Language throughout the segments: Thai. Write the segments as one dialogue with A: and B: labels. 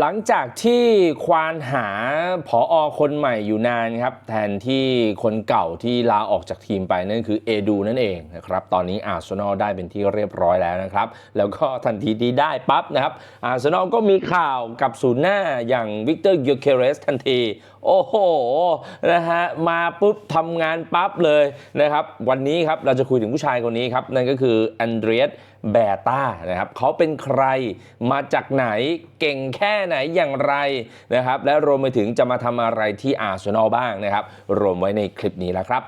A: หลังจากที่ควานหาผออคนใหม่อยู่นานครับแทนที่คนเก่าที่ลาออกจากทีมไปนั่นคือเอดูนั่นเองนะครับตอนนี้อาร์เซนอลได้เป็นที่เรียบร้อยแล้วนะครับ แล้วก็ทันทีที่ได้ปั๊บนะครับอาร์เซนอลก็มีข่าวกับศูนย์หน้าอย่างวิกเตอร์ยูเคเรสทันที โอ้โหนะฮะมาปุ๊บทำงานปั๊บเลยนะครับวันนี้ครับเราจะคุยถึงผู้ชายคนนี้ครับนั่นก็คือแอนเดรียสแบต้านะครับเขาเป็นใครมาจากไหนเก่งแค่ไหนอย่างไรนะครับและรวมไปถึงจะมาทำอะไรที่อาร์เซนอลบ้างนะครับรวมไว้ในคลิปนี้แล้วครับ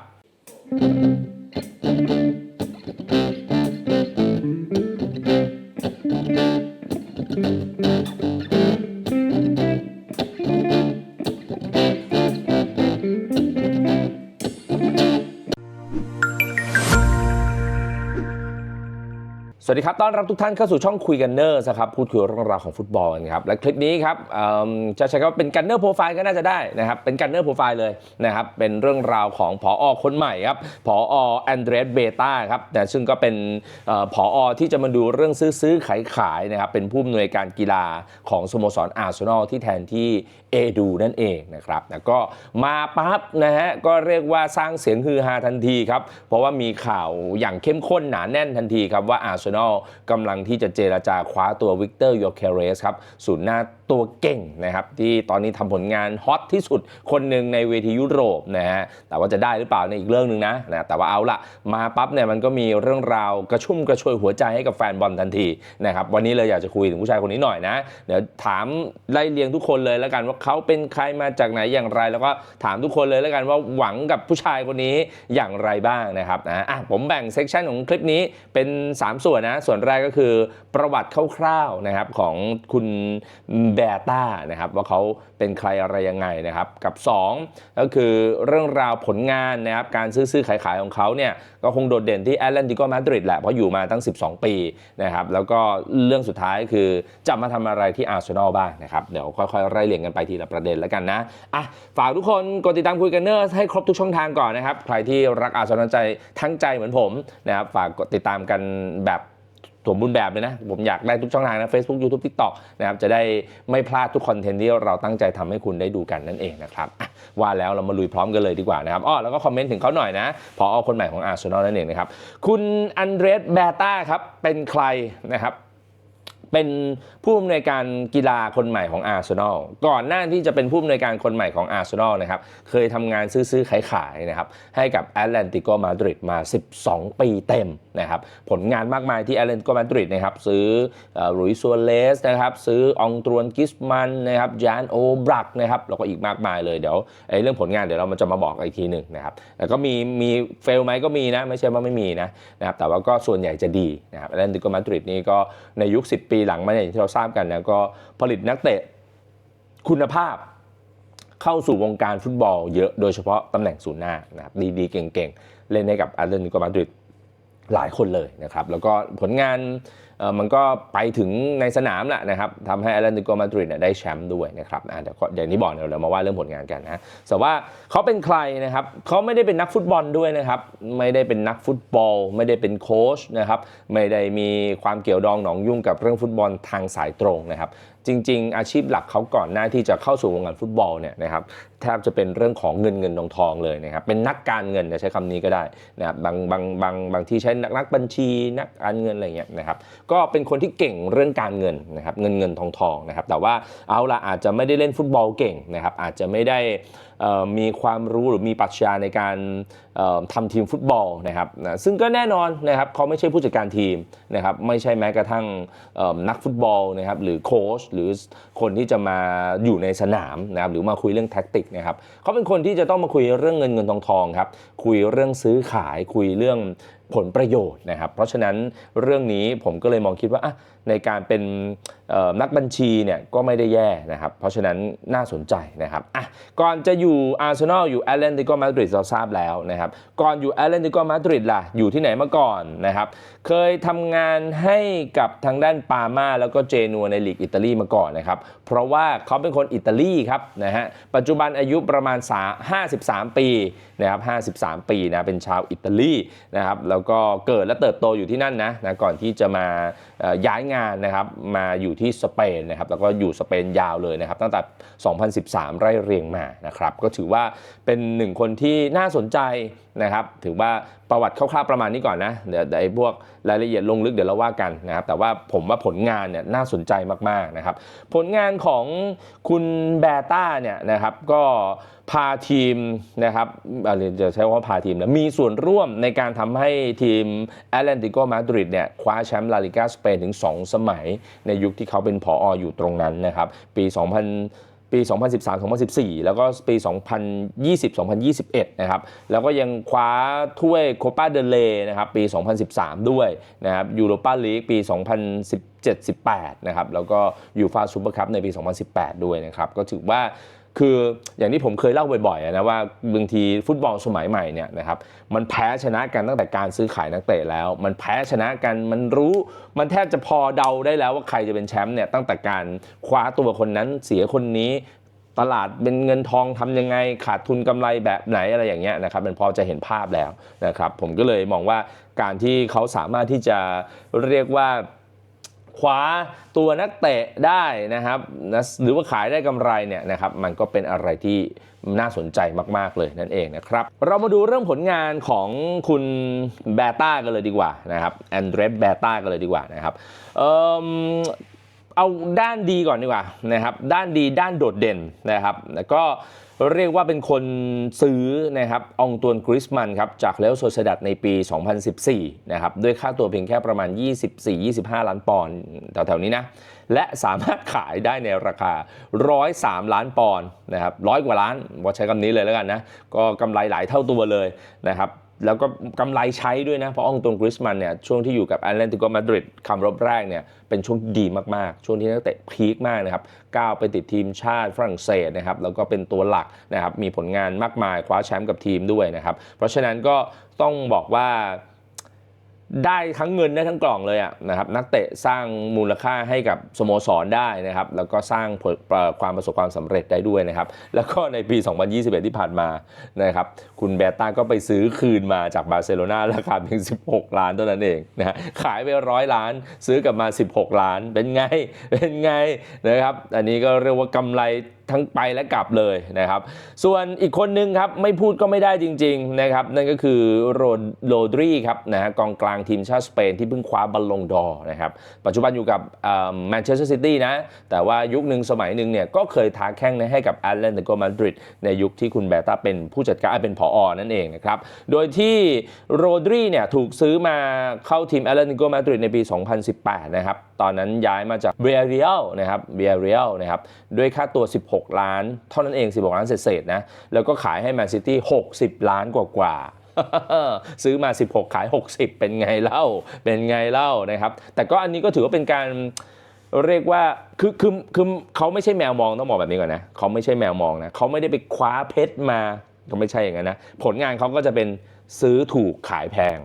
A: สวัสดีครับ ต้อนรับทุกท่านเข้าสู่ช่องคุยกันเนอร์นะครับ พูดคุยเรื่องราวของฟุตบอลกันครับ และคลิปนี้ครับจะใช้คำว่าเป็นกันเนอร์โปรไฟล์ก็น่าจะได้นะครับ เป็นกันเนอร์โปรไฟล์เลยนะครับ เป็นเรื่องราวของผออคนใหม่ครับ ผอแอนเดรสเบต้าครับแต่ซึ่งก็เป็นเอ่อผอที่จะมาดูเรื่องซื้อซื้อขายขายนะครับ เป็นผู้อำนวยการกีฬาของสโมสรอาร์เซนอลที่แทนที่เอดูนั่นเองนะครับแล้วก็มาปั๊บนะฮะ ก็เรียกว่าสร้างเสียงฮือฮาทันทีครับ เพราะว่ามีข่าวอย่างเข้มข้นหนาแน่นทันทีครับว่าอาร์เซนอลกำลังที่จะเจราจาคว้าตัววิกเตอร์โยเคเรสครับศูนย์หน้าตัวเก่งนะครับที่ตอนนี้ทำผลงานฮอตที่สุดคนหนึ่งในเวทียุโรปนะฮะแต่ว่าจะได้หรือเปล่าในอีกเรื่องหนึ่งนะนะแต่ว่าเอาละมาปั๊บเนี่ยมันก็มีเรื่องราวกระชุ่มกระชวยหัวใจให้กับแฟนบอลทันทีนะครับวันนี้เลยอยากจะคุยถึงผู้ชายคนนี้หน่อยนะเดี๋ยวถามไล่เรียงทุกคนเลยแล้วกันว่าเขาเป็นใครมาจากไหนอย่างไร แล้วก็ถามทุกคนเลยแล้วกันว่าหวังกับผู้ชายคนนี้อย่างไรบ้างนะครับนะอะผมแบ่งเซกชันของคลิปนี้เป็น 3 ส่วนนะส่วนแรกก็คือประวัติคร่าวๆนะครับของคุณแบต้านะครับว่าเขาเป็นใครอะไรยังไงนะครับกับ 2 ก็คือเรื่องราวผลงานนะครับการซื้อซื้อขายขายของเขาเนี่ยก็คงโดดเด่นที่แอตแลนติโกมาดริดแหละเพราะอยู่มาตั้ง 12 ปีนะครับแล้วก็เรื่องสุดท้ายคือจะมาทำอะไรที่อาร์เซนอลบ้างนะครับเดี๋ยวค่อยๆไล่เรียงกันไปทีละประเด็นแล้วกันนะอะฝากทุกคนกดติดตามคุยกันเนอร์ให้ครบทุกช่องทางก่อนนะครับใครที่รักอาร์เซนอลใจทั้งใจเหมือนผมนะครับฝากกดติดตามกันแบบ สมบูรณ์แบบเลยนะ ผมอยากได้ทุกช่องทางนะ Facebook YouTube TikTok นะครับจะได้ไม่พลาดทุกคอนเทนต์ที่เราตั้งใจทำให้คุณได้ดูกันนั่นเองนะครับว่าแล้วเรามาลุยพร้อมกันเลยดีกว่านะครับอ้อแล้วก็คอมเมนต์ถึงเขาหน่อยนะพอคนใหม่ของอาร์เซนอลนั่นเองนะครับคุณอันเดรสแบต้าครับเป็นใครนะครับ เป็นผู้อำนวยการกีฬาคนใหม่ของอาร์เซนอลก่อนหน้าที่จะเป็นผู้อำนวยการคนใหม่ของอาร์เซนอลนะครับเคยทำงานซื้อๆขายๆนะครับให้กับแอตแลนติโกมาดริดมา 12 ปีเต็มนะครับผลงานมากมายที่แอตแลนติโกมาดริดนะครับซื้อหลุยส์ซัวเลสนะครับซื้อองตรวนกิสมันนะครับจานโอบรักนะครับแล้วก็อีกมากมายเลยเดี๋ยวไอ้เรื่องผลงานเดี๋ยวเราจะมาบอกอีกทีหนึ่งนะครับแต่ก็มีมีเฟลไหมก็มีนะไม่ใช่ว่าไม่มีนะนะครับแต่ว่าก็ส่วนใหญ่จะดีนะครับแอตแลนติโกมาดริดนี่ก็ในยุค 10 ปีหลังมาเนี่ยอย่างที่เราทราบกันนะก็ผลิตนักเตะคุณภาพเข้าสู่วงการฟุตบอลเยอะโดยเฉพาะตำแหน่งศูนย์หน้านะครับดีๆ เก่งๆ เล่นให้กับอาร์เซนอลมาดริดหลายคนเลยนะครับ แล้วก็ผลงาน มันก็ไปถึงในสนามแหละนะครับทำให้อาร์เซนอลมาดริดได้แชมป์ด้วยนะครับอะเดี๋ยวก็อย่างที่บอกเดี๋ยวเรามาว่าเรื่องผลงานกันนะแต่ว่าเขาเป็นใครนะครับเขาไม่ได้เป็นนักฟุตบอลด้วยนะครับ ไม่ได้เป็นนักฟุตบอล ไม่ได้เป็นโค้ชนะครับ ไม่ได้มีความเกี่ยวดองหนองยุ่งกับเรื่องฟุตบอลทางสายตรงนะครับ จริง ๆ อาชีพหลักเขาก่อนหน้าที่จะเข้าสู่วงการฟุตบอลเนี่ยนะครับแทบจะเป็นเรื่องของเงินเงินทองทองเลยนะครับเป็นนักการเงินจะใช้คำนี้ก็ได้นะครับบางบางบางบางที่ใช้นักนักบัญชีนักการเงินอะไรเงี้ยนะครับก็เป็นคนที่เก่งเรื่องการเงินนะครับเงินเงินทองทองนะครับแต่ว่าเอาละอาจจะไม่ได้เล่นฟุตบอลเก่งนะครับอาจจะไม่ได้ มีความรู้หรือมีปรัชญาในการทำทำทีมฟุตบอลนะครับนะซึ่งก็แน่นอนนะครับเขาไม่ใช่ผู้จัดการทีมนะครับไม่ใช่แม้กระทั่งนักฟุตบอลนะครับหรือโค้ชหรือคนที่จะมาอยู่ในสนามนะครับหรือมาคุยเรื่องแท็กติกนะครับเขาเป็นคนที่จะต้องมาคุยเรื่องเงินเงินทองทองครับคุยเรื่องซื้อขายคุยเรื่อง ผลประโยชน์นะครับ เพราะฉะนั้นเรื่องนี้ผมก็เลยมองคิดว่าในการเป็นนักบัญชีเนี่ยก็ไม่ได้แย่นะครับ เพราะฉะนั้นน่าสนใจนะครับอะก่อนจะอยู่อาร์เซนอลอยู่แอตเลนติโกมาดริดเราทราบแล้วนะครับ ก่อนอยู่แอตเลนติโกมาดริดล่ะ อยู่ที่ไหนมาก่อนนะครับ เคยทำงานให้กับทางด้านปาม่าแล้วก็เจนัวในลีกอิตาลีมาก่อนนะครับ เพราะว่าเขาเป็นคนอิตาลีครับนะฮะปัจจุบันอายุประมาณ 53 ปีนะครับ53 ปีนะเป็นชาวอิตาลีนะครับแล้วแล้วก็เกิดและเติบโตอยู่ที่นั่นนะนะก่อนที่จะมาย้ายงานนะครับมาอยู่ที่สเปนนะครับแล้วก็อยู่สเปนยาวเลยนะครับตั้งแต่ 2013 ไร่เรียงมานะครับก็ถือว่าเป็นหนึ่งคนที่น่าสนใจนะครับถือว่าประวัติคร่าวๆประมาณนี้ก่อนนะเดี๋ยวเดี๋ยวไอ้พวกรายละเอียดลงลึกเดี๋ยวเราว่ากันนะครับแต่ว่าผมว่าผลงานเนี่ยน่าสนใจมากๆนะครับผลงานของคุณแบต้าเนี่ยนะครับก็ พาทีมนะครับอะไรจะใช้คำว่าพาทีมนะมีส่วนร่วมในการทำให้ทีมแอตเลติโกมาดริดเนี่ยคว้าแชมป์ลาลิกาสเปนถึง 2 สมัย ในยุคที่เขาเป็นผอออยู่ตรงนั้นนะครับปี 2000ปี 2013-2014 แล้วก็ปี 2020-2021 นะครับ แล้วก็ยังคว้าถ้วยโคปาเดเลนะครับ ปี 2013 ด้วยนะครับยูโรปาลีกปี 2017-18 นะครับ แล้วก็ยูฟาซูเปอร์คัพในปี 2018 ด้วยนะครับ ก็ถือว่า คืออย่างที่ผมเคยเล่าบ่อยๆนะว่าบางทีฟุตบอลสมัยใหม่เนี่ยนะครับมันแพ้ชนะกันตั้งแต่การซื้อขายนักเตะแล้ว มันแพ้ชนะกันมันรู้มันแทบจะพอเดาได้แล้วว่าใครจะเป็นแชมป์เนี่ยตั้งแต่การคว้าตัวคนนั้นเสียคนนี้ตลาดเป็นเงินทองทำยังไงขาดทุนกำไรแบบไหนอะไรอย่างเงี้ยนะครับมันพอจะเห็นภาพแล้วนะครับผมก็เลยมองว่าการที่เขาสามารถที่จะเรียกว่า คว้าตัวนักเตะได้นะครับนะหรือว่าขายได้กำไรเนี่ยนะครับมันก็เป็นอะไรที่น่าสนใจมาก ๆ เลยนั่นเองนะครับ เรามาดูเรื่องผลงานของคุณแบต้ากันเลยดีกว่านะครับแอนเดรสแบต้ากันเลยดีกว่านะครับ เอาด้านดีก่อนดีกว่านะครับ ด้านดีด้านโดดเด่นนะครับแล้วก็เรียกว่าเป็นคนซื้อนะครับองตวนกริสมันครับจากเลวโซเซดัดในปี 2014 นะครับด้วยค่าตัวเพียงแค่ประมาณ 24-25 ล้านปอนด์แถวๆนี้นะ และสามารถขายได้ในราคา 103 ล้านปอนด์นะครับร้อยกว่าล้านว่าใช้คำนี้เลยแล้วกันนะ ก็กำไรหลายเท่าตัวเลยนะครับ แล้วก็กำไรใช้ด้วยนะ เพราะอองตวนกริสมันเนี่ยช่วงที่อยู่กับแอตเลติโกมาดริดคำรบแรกเนี่ยเป็นช่วงดีมาก ๆ ช่วงที่นักเตะพีคมากนะครับก้าวไปติดทีมชาติฝรั่งเศสนะครับแล้วก็เป็นตัวหลักนะครับมีผลงานมากมายคว้าแชมป์กับทีมด้วยนะครับ เพราะฉะนั้นก็ต้องบอกว่า ได้ทั้งเงินได้ทั้งกล่องเลยอะนะครับนักเตะสร้างมูลค่าให้กับสโมสรได้นะครับแล้วก็สร้างผลความประสบความสำเร็จได้ด้วยนะครับแล้วก็ในปี 2021 ที่ผ่านมานะครับคุณเบต้าก็ไปซื้อคืนมาจากบาร์เซโลนาราคาเพียง 16 ล้านเท่านั้นเองนะฮะขายไปร้อยล้านซื้อกลับมา 16 ล้านเป็นไงเป็นไงนะครับอันนี้ก็เรียกว่ากำไร ทั้งไปและกลับเลยนะครับ ส่วนอีกคนนึงครับไม่พูดก็ไม่ได้จริงๆนะครับนั่นก็คือโรโรดรีครับนะฮะกองกลางทีมชาติสเปนที่เพิ่งคว้าบอลลงดอร์นะครับปัจจุบันอยู่กับแมนเชสเตอร์ซิตี้นะ แต่ว่ายุคหนึ่งสมัยหนึ่งเนี่ยก็เคยท้าแข่งให้กับแอตเลติโกมาดริดในยุคที่คุณแบต้าเป็นผู้จัดการเป็นผออนั่นเองนะครับโดยที่โรดรีเนี่ยถูกซื้อมาเข้าทีมแอตเลติโกมาดริดในปี 2018 นะครับ ตอนนั้นย้ายมาจากเบียเรียลนะครับเบียเรียลนะครับด้วยค่าตัว 16 ล้าน เท่านั้นเอง 16 ล้านเศษๆนะ แล้วก็ขายให้แมนซิตี้60 ล้านกว่าๆซื้อมา 16 ขาย 60 เป็นไงเล่า เป็นไงเล่านะครับ แต่ก็อันนี้ก็ถือว่าเป็นการเรียกว่าคือคือคือเขาไม่ใช่แมวมองต้องบอกแบบนี้ก่อนนะเขาไม่ใช่แมวมองนะเขาไม่ได้ไปคว้าเพชรมาก็ไม่ใช่อย่างนั้นนะ ผลงานเขาก็จะเป็นซื้อถูกขายแพง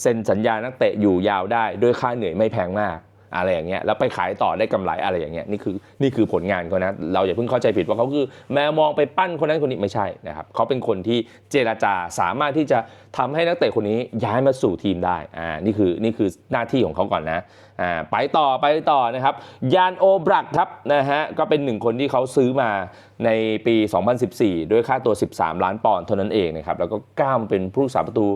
A: เซ็นสัญญานักเตะอยู่ยาวได้ด้วยค่าเหนื่อยไม่แพงมาก อะไรอย่างเงี้ยแล้วไปขายต่อได้กำไรอะไรอย่างเงี้ยนี่คือนี่คือผลงานเขานะเราอย่าเพิ่งเข้าใจผิดว่าเขาคือแมวมองไปปั้นคนนั้นคนนี้ไม่ใช่นะครับเขาเป็นคนที่เจราจาสามารถที่จะทำให้นักเตะคนนี้ย้ายมาสู่ทีมได้อ่านี่คือนี่คือหน้าที่ของเขาก่อนนะอ่าไปต่อไปต่อนะครับยานโอบรักครับนะฮะก็เป็นหนึ่งคนที่เขาซื้อมาในปี 2014 ด้วยค่าตัว 13 ล้านปอนด์เท่านั้นเองนะครับแล้วก็ก้ามเป็นผู้รักษาประตู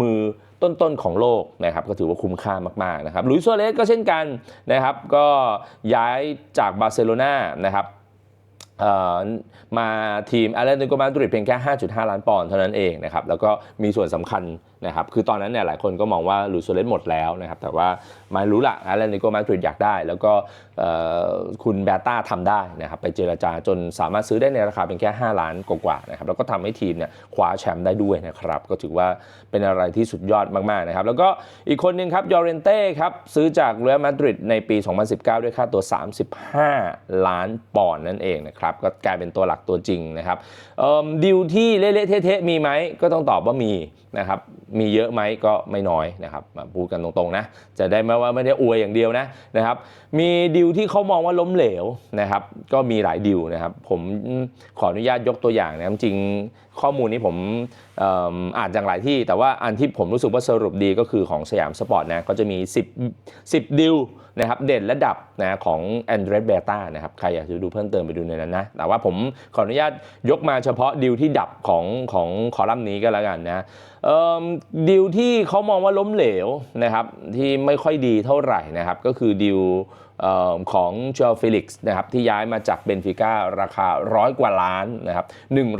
A: มือ ต้นๆของโลกนะครับก็ถือว่าคุ้มค่ามากๆนะครับลุยส์ซัวเรสก็เช่นกันนะครับก็ย้ายจากบาร์เซโลนานะครับเอ่อมาทีมแอตเลติโกมาดริดเพียงแค่ 5.5 ล้านปอนด์เท่านั้นเองนะครับแล้วก็มีส่วนสำคัญ นะครับคือตอนนั้นเนี่ยหลายคนก็มองว่าลุยส์ซัวเรสหมดแล้วนะครับแต่ว่าไม่รู้ละแอตเลติโกมาดริดอยากได้ แล้วก็คุณแบต้าทำได้นะครับไปเจรจาจนสามารถซื้อได้ในราคาเพียงแค่ 5 ล้านกว่าๆนะครับแล้วก็ทำให้ทีมเนี่ยคว้าแชมป์ได้ด้วยนะครับก็ถือว่าเป็นอะไรที่สุดยอดมากๆนะครับแล้วก็อีกคนหนึ่งครับยอเรนเต้ครับซื้อจากเรอัลมาดริดในปี 2019 ด้วยค่าตัว 35 ล้านปอนด์นั่นเองนะครับก็กลายเป็นตัวหลักตัวจริงนะครับดิวที่เละๆเทะๆมีไหมก็ต้องตอบว่ามี นะครับมีเยอะไหมก็ไม่น้อยนะครับมาพูดกันตรงๆนะจะได้ไม่ว่าไม่ได้อวยอย่างเดียวนะนะครับมีดิวที่เขามองว่าล้มเหลวนะครับก็มีหลายดิวนะครับผมขออนุญาตยกตัวอย่างนะจริงข้อมูลนี้ผมเอิ่มอ่านจากหลายที่ แต่ว่าอันที่ผมรู้สึกว่าสรุปดีก็คือของสยามสปอร์ตนะก็จะมี 10 10 ดิวนะครับเด่นและดับนะของแอนเดรสเบต้านะครับใครอยากจะดูเพิ่มเติมไปดูในนั้นนะ แต่ว่าผมขออนุญาตยกมาเฉพาะดิวที่ดับของของคอลัมน์นี้ก็แล้วกันนะดิวที่เขามองว่าล้มเหลวนะครับที่ไม่ค่อยดีเท่าไหร่นะครับก็คือดิว ของเจอฟิลิกซ์นะครับที่ย้ายมาจากเบนฟิก้าราคาร้อยกว่าล้านนะครับ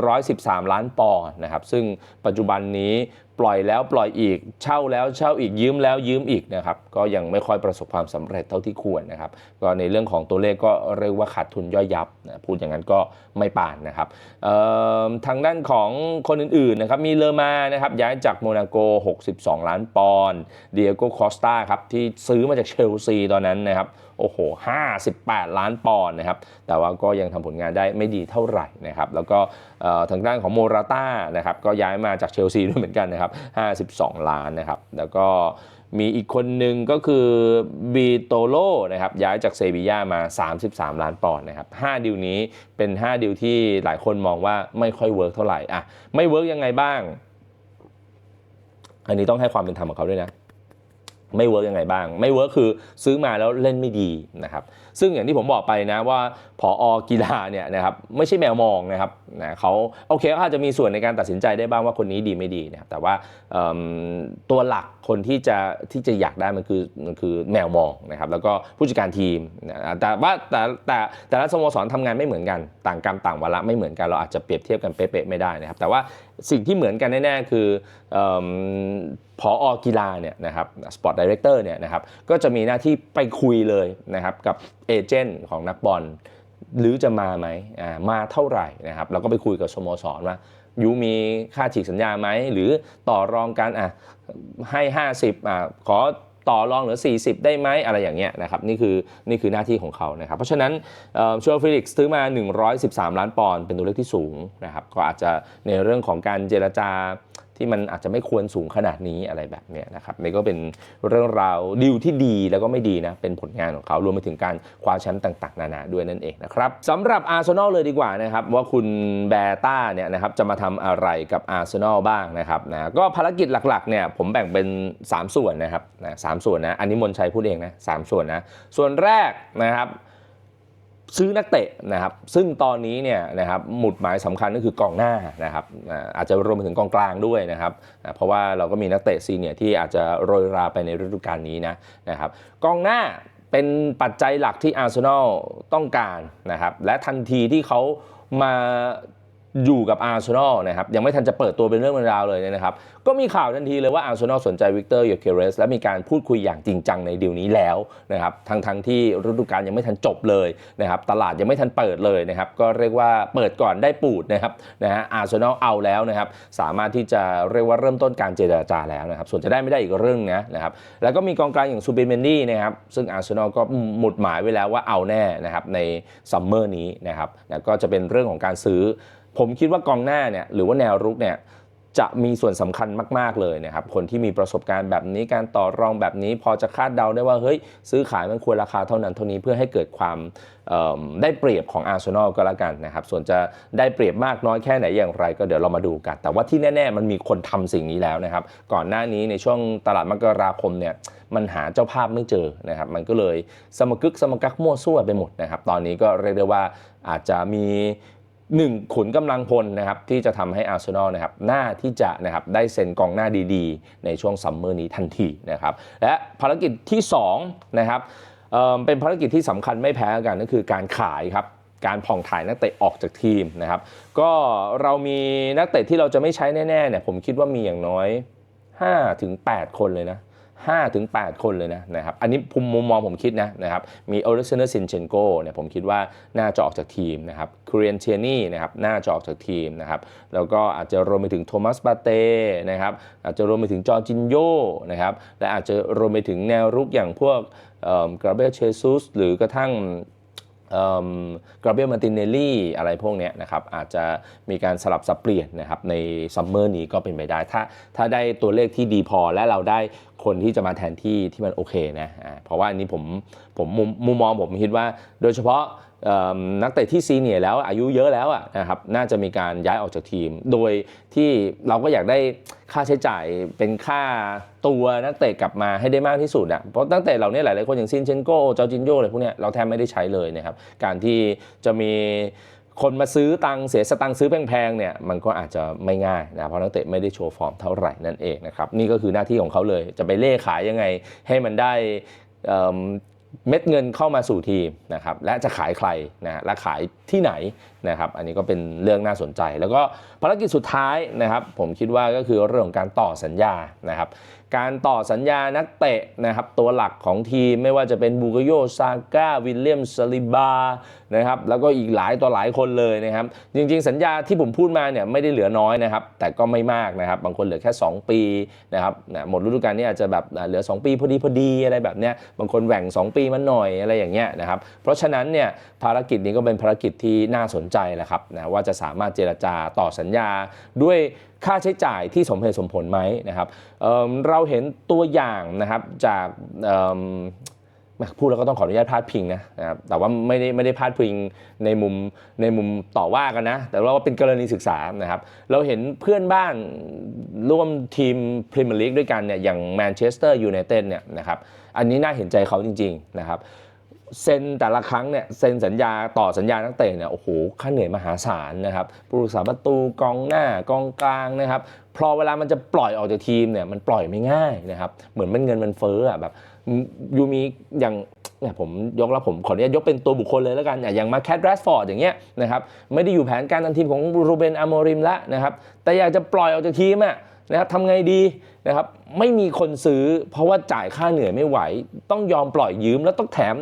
A: 113 ล้านปอนด์นะครับซึ่งปัจจุบันนี้ปล่อยแล้วปล่อยอีกเช่าแล้วเช่าอีกยืมแล้วยืมอีกนะครับก็ยังไม่ค่อยประสบความสำเร็จเท่าที่ควรนะครับก็ในเรื่องของตัวเลขก็เรียกว่าขาดทุนย่อยยับนะพูดอย่างนั้นก็ไม่ป่านนะครับทางด้านของคนอื่นๆนะครับมีเลอมานะครับย้ายจากโมนาโก 62 ล้านปอนด์เดียโกคอสตาครับที่ซื้อมาจากเชลซีตอนนั้นนะครับโอ้โห 58 ล้านปอนด์นะครับ แต่ว่าก็ยังทำผลงานได้ไม่ดีเท่าไหร่นะครับ แล้วก็ทางด้านของโมราต้านะครับก็ย้ายมาจากเชลซีด้วยเหมือนกันนะครับ 52 ล้านนะครับ แล้วก็มีอีกคนหนึ่งก็คือบีโตโลนะครับย้ายจากเซบีย่ามา 33 ล้านปอนด์นะครับ5ดิวนี้เป็น 5 ดิวที่หลายคนมองว่าไม่ค่อยเวิร์กเท่าไหร่อะไม่เวิร์กยังไงบ้าง อันนี้ต้องให้ความเป็นธรรมกับเขาด้วยนะ ไม่เวิร์กยังไงบ้าง ไม่เวิร์กคือซื้อมาแล้วเล่นไม่ดีนะครับ ซึ่งอย่างที่ผมบอกไปนะว่าผออกีฬาเนี่ยนะครับไม่ใช่แมวมองนะครับนะเขาโอเคเขาอาจจะมีส่วนในการตัดสินใจได้บ้างว่าคนนี้ดีไม่ดีนะครับแต่ว่าตัวหลักคนที่จะที่จะอยากได้มันคือมันคือแมวมองนะครับแล้วก็ผู้จัดการทีมนะแต่ว่าแต่แต่แต่ละสโมสรทำงานไม่เหมือนกันต่างกรรมต่างวาระไม่เหมือนกันเราอาจจะเปรียบเทียบกันเป๊ะๆไม่ได้นะครับแต่ว่าสิ่งที่เหมือนกันแน่ๆคืออพออกีฬาเนี่ยนะครับสปอร์ตดีเรคเตอร์เนี่ยนะครับก็จะมีหน้าที่ไปคุยเลยนะครับกับเอเจนต์ของนักบอลหรือจะมาไหมมาเท่าไหร่นะครับแล้วก็ไปคุยกับสโมสรว่ายูมีค่าฉีกสัญญาไหม หรือต่อรองกันอะให้ 50อะขอ ต่อรองเหลือ 40 ได้ไหมอะไรอย่างเงี้ยนะครับนี่คือนี่คือหน้าที่ของเขานะครับเพราะฉะนั้นชัวร์ฟิลิกซ์ซื้อมา 113 ล้านปอนด์เป็นตัวเลขที่สูงนะครับก็อาจจะในเรื่องของการเจรจา ที่มันอาจจะไม่ควรสูงขนาดนี้อะไรแบบนี้นะครับนี่ก็เป็นเรื่องราวดีลที่ดีแล้วก็ไม่ดีนะ เป็นผลงานของเขารวมไปถึงการคว้าแชมป์ต่างๆ นานาด้วยนั่นเองนะครับสำหรับอาร์เซนอลเลยดีกว่านะครับว่าคุณแบต้าเนี่ยนะครับจะมาทำอะไรกับอาร์เซนอลบ้างนะครับนะก็ภารกิจหลักๆเนี่ยผมแบ่งเป็น 3 ส่วนนะครับนะสามส่วนนะอันนี้มนชัยพูดเองนะสามส่วนนะส่วนแรกนะครับ ซื้อนักเตะนะครับซึ่งตอนนี้เนี่ยนะครับหมุดหมายสำคัญก็คือกองหน้านะครับอาจจะรวมไปถึงกองกลางด้วยนะครับเพราะว่าเราก็มีนักเตะซีเนียที่อาจจะโรยราไปในฤดูกาลนี้นะนะครับกองหน้าเป็นปัจจัยหลักที่อาร์เซนอลต้องการนะครับและทันทีที่เขามา อยู่กับอาร์เซนอลนะครับยังไม่ทันจะเปิดตัวเป็นเรื่องเป็นราวเลยนะครับ ก็มีข่าวทันทีเลยว่าอาร์เซนอลสนใจวิกเตอร์ยูเคเรสและมีการพูดคุยอย่างจริงจังในดีลนี้แล้วนะครับทั้งทั้งที่ฤดูกาลยังไม่ทันจบเลยนะครับตลาดยังไม่ทันเปิดเลยนะครับก็เรียกว่าเปิดก่อนได้ปูดนะครับนะฮะอาร์เซนอลเอาแล้วนะครับสามารถที่จะเรียกว่าเริ่มต้นการเจรจาแล้วนะครับส่วนจะได้ไม่ได้อีกเรื่องนะนะครับแล้วก็มีกองกลางอย่างซูเปอร์เมนดี้นะครับซึ่งอาร์เซนอลก็หมุดหมายไว้แล้วว่าเอาแน่นะครับในซัมเมอร์นี้นะครับก็จะเป็นเรื่องของการซื้อ ผมคิดว่ากองหน้าเนี่ยหรือว่าแนวรุกเนี่ยจะมีส่วนสำคัญมาก ๆ เลยนะครับ คนที่มีประสบการณ์แบบนี้การต่อรองแบบนี้ พอจะคาดเดาได้ว่าเฮ้ยซื้อขายมันควรราคาเท่านั้นเท่านี้เพื่อให้เกิดความได้เปรียบของอาร์เซนอลก็แล้วกันนะครับ ส่วนจะได้เปรียบมากน้อยแค่ไหนอย่างไร ก็เดี๋ยวเรามาดูกัน แต่ว่าที่แน่ ๆ มันมีคนทำสิ่งนี้แล้วนะครับ ก่อนหน้านี้ในช่วงตลาดมกราคมเนี่ยมันหาเจ้าภาพไม่เจอนะครับ มันก็เลยสมกึกสมกักมั่วซั่วไปหมดนะครับ ตอนนี้ก็เรียกได้ว่าอาจจะมี หนึ่งขุนกำลังพลนะครับที่จะทำให้อาร์เซนอลนะครับหน้าที่จะนะครับได้เซ็นกองหน้าดีๆ ในช่วงซัมเมอร์นี้ทันทีนะครับและภารกิจที่2นะครับเเป็นภารกิจที่สำคัญไม่แพ้กันก็คือการขายครับการผ่องถ่ายนักเตะออกจากทีมนะครับ ก็เรามีนักเตะที่เราจะไม่ใช้แน่ๆเนี่ยผมคิดว่ามีอย่างน้อย5-8 คนเลยนะ 5ถึง8คนเลยนะนะครับอันนี้ภูมิมุมมองผมคิดนะนะครับมีโอเลกซนเดอร์ซินเชนโกเนี่ยผมคิดว่าน่าจะออกจากทีมนะครับครีนเทียนี่นะครับน่าจะออกจากทีมนะครับแล้วก็อาจจะรวมไปถึงโทมัสบาเต้นะครับอาจจะรวมไปถึงจอร์จินโยนะครับและอาจจะรวมไปถึงแนวรุกอย่างพวกกราเบลเชซุสหรือกระทั่ง กราเบียมาตินเนลลี่อะไรพวกนี้นะครับอาจจะมีการสลับสับเปลี่ยนนะครับในซัมเมอร์นี้ก็เป็นไปได้ ถ้าถ้าได้ตัวเลขที่ดีพอและเราได้คนที่จะมาแทนที่ที่มันโอเคนะเพราะว่าอันนี้ผมผมมุมมองผมคิดว่า โดยเฉพาะ นักเตะที่ซีเนียร์แล้วอายุเยอะแล้วนะครับน่าจะมีการย้ายออกจากทีม โดยที่เราก็อยากได้ค่าใช้จ่ายเป็นค่าตัวนักเตะกลับมาให้ได้มากที่สุดอะเพราะตั้งแต่เราเนี่ยหลาย ๆ คนอย่างซินเชนโกจอจินโยอะไรพวกเนี้ยเราแทบไม่ได้ใช้เลยนะครับการที่จะมีคนมาซื้อตังเสียสตังซื้อแพงๆเนี่ยมันก็อาจจะไม่ง่ายนะเพราะนักเตะไม่ได้โชว์ฟอร์มเท่าไหร่นั่นเองนะครับนี่ก็คือหน้าที่ของเขาเลยจะไปเล่ขายยังไงให้มันได้ เมเม็ดเงินเข้ามาสู่ทีมนะครับและจะขายใครนะและขายที่ไหนนะครับอันนี้ก็เป็นเรื่องน่าสนใจ แล้วก็ภารกิจสุดท้ายนะครับผมคิดว่าก็คือเรื่องของการต่อสัญญานะครับ การต่อสัญญานักเตะนะครับตัวหลักของทีมไม่ว่าจะเป็นบูกโยซาก้าวิลเลียมสลิบานะครับแล้วก็อีกหลายต่อหลายคนเลยนะครับจริงๆ สัญญาที่ผมพูดมาเนี่ยไม่ได้เหลือน้อยนะครับแต่ก็ไม่มากนะครับบางคนเหลือแค่ 2 ปีนะครับหมดฤดูกาลนี้อาจจะแบบเหลือ 2 ปีพอดีพอดีอะไรแบบเนี้ยบางคนแหว่ง 2 ปีมันหน่อยอะไรอย่างเงี้ยนะครับเพราะฉะนั้นเนี่ยภารกิจนี้ก็เป็นภารกิจที่น่าสนใจแหละครับนะว่าจะสามารถเจรจาต่อสัญญาด้วย ค่าใช้จ่ายที่สมเหตุสมผลไหมนะครับเเราเห็นตัวอย่างนะครับจากพูดแล้วก็ต้องขออนุญาตพาดพิงนะนะครับแต่ว่าไม่ได้ไม่ได้พาดพิงในมุมในมุมต่อว่ากันนะ แต่ว่าเป็นกรณีศึกษานะครับ เราเห็นเพื่อนบ้านร่วมทีมพรีเมียร์ลีกด้วยกันเนี่ยอย่างแมนเชสเตอร์ยูไนเต็ดเนี่ยนะครับอันนี้น่าเห็นใจเขาจริง ๆ นะครับ เซ็นแต่ละครั้งเนี่ยเซ็นสัญญาต่อสัญญานักเตะเนี่ยโอ้โหค่าเหนื่อยมหาศาลนะครับผู้รักษาประตูกองหน้ากองกลางนะครับพอเวลามันจะปล่อยออกจากทีมเนี่ยมันปล่อยไม่ง่ายนะครับเหมือนมันเงินมันเฟ้ออะแบบยูมีอย่างเนี่ยผมยกแล้วผมขออนุญาตยกเป็นตัวบุคคลเลยแล้วกัน อย่างมาแคทแรสฟอร์ดอย่างเงี้ยนะครับไม่ได้อยู่แผนการทำทีมของรูเบนอโมริมละนะครับแต่อยากจะปล่อยออกจากทีมอะนะครับทำไงดีนะครับไม่มีคนซื้อ เพราะว่าจ่ายค่าเหนื่อยไม่ไหว ต้องยอมปล่อยยืมแล้วต้องแถม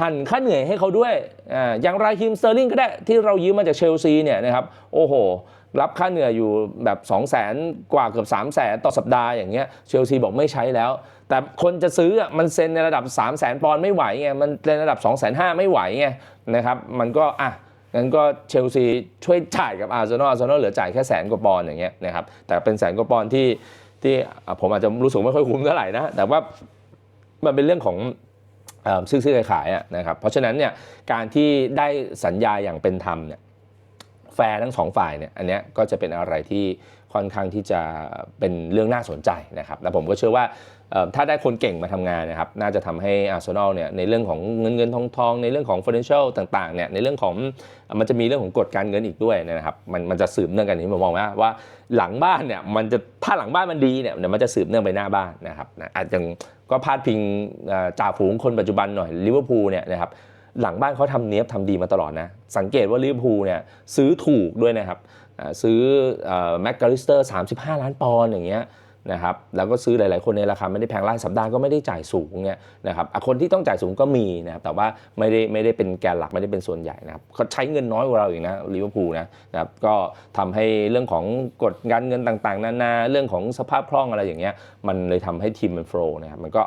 A: หั่นค่าเหนื่อยให้เขาด้วยอ่าอย่างไรฮิมสเตอร์ลิงก็ได้ที่เรายืมมาจากเชลซีเนี่ยนะครับโอ้โห รับค่าเหนื่อยอยู่แบบ 2 0 0 0 0 0กว่าเกือบ3 0 0 0 0 0ต่อสัปดาห์อย่างเงี้ยเชลซีบอกไม่ใช้แล้ว แต่คนจะซื้ออะมันเซ็นในระดับ 3 0 0 0 0 0ปอนด์ไม่ไหวไงมันในระดับ 2 5 0 0 0ไม่ไหวไงนะครับมันก็อะงั้นก็เชลซีช่วยจ่ายกับอาร์เซนอลอาร์เซนอลเหลือจ่ายแค่แสนกว่าปอนด์อย่างเงี้ยนะครับแต่เป็นแสนกว่าปอนด์ที่ที่ผมอาจจะรู้สึกไม่ค่อยคุ้มเท่าไหร่นะแต่ว่ามันเป็นเรื่องของ ซื้อซื้อขายขายอะนะครับเพราะฉะนั้นเนี่ยการที่ได้สัญญาอย่างเป็นธรรมเนี่ยแฟร์ทั้งสองฝ่ายเนี่ยอันเนี้ยก็จะเป็นอะไรที่ค่อนข้างที่จะเป็นเรื่องน่าสนใจนะครับและผมก็เชื่อว่า ถ้าได้คนเก่งมาทำงานนะครับน่าจะทำให้อาร์เซนอลเนี่ยในเรื่องของเงินเงินทองทองในเรื่องของ financial ต่างๆเนี่ยในเรื่องของมันจะมีเรื่องของกฎการเงินอีกด้วยนะครับมันมันจะสืบเนื่องกันที่ผมมองว่าว่าหลังบ้านเนี่ยมันจะถ้าหลังบ้านมันดีเนี่ยเดี๋ยวมันจะสืบเนื่องไปหน้าบ้านนะครับนะอาจจะก็พาดพิงจ่าฝูงคนปัจจุบันหน่อยลิเวอร์พูลเนี่ยนะครับหลังบ้านเขาทำเนียบทำดีมาตลอดนะ สังเกตว่าลิเวอร์พูลเนี่ยซื้อถูกด้วยนะครับซื้อแม็กกาลิสเตอร์ 35 ล้านปอนด์อย่างเงี้ย นะครับแล้วก็ซื้อหลาย ๆ คนในราคาไม่ได้แพงรายสัปดาห์ก็ไม่ได้จ่ายสูงเนี่ยนะครับอะคนที่ต้องจ่ายสูงก็มีนะครับแต่ว่าไม่ได้ไม่ได้เป็นแกนหลักไม่ได้เป็นส่วนใหญ่นะครับเขาใช้เงินน้อยกว่าเราอีกนะลิเวอร์พูลนะนะครับก็ทำให้เรื่องของกฎการเงินต่าง ๆ นานาเรื่องของสภาพคล่องอะไรอย่างเงี้ยมันเลยทำให้ทีมมันโฟล์นะครับมันก็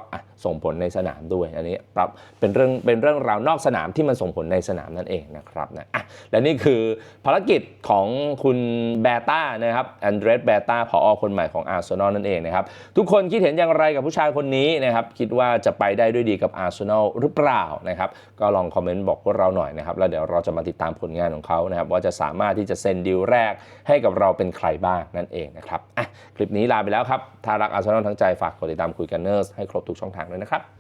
A: ส่งผลในสนามด้วยอันนี้ปรับเป็นเรื่องเป็นเรื่องราวนอกสนามที่มันส่งผลในสนามนั่นเองนะครับนะอะและนี่คือภารกิจของคุณเบต้านะครับแอนเดรสเบต้าผอคนใหม่ของอาร์เซนอลนั่นเองนะครับ ทุกคนคิดเห็นอย่างไรกับผู้ชายคนนี้นะครับ คิดว่าจะไปได้ด้วยดีกับอาร์เซนอลหรือเปล่านะครับ ก็ลองคอมเมนต์บอกพวกเราหน่อยนะครับ แล้วเดี๋ยวเราจะมาติดตามผลงานของเขานะครับ ว่าจะสามารถที่จะเซ็นดีลแรกให้กับเราเป็นใครบ้างนั่นเองนะครับอะคลิปนี้ลาไปแล้วครับถ้ารักอาร์เซนอลทั้งใจฝากกดติดตามคุยกันเนอร์สให้ครบทุกช่องทางด้วยนะครับ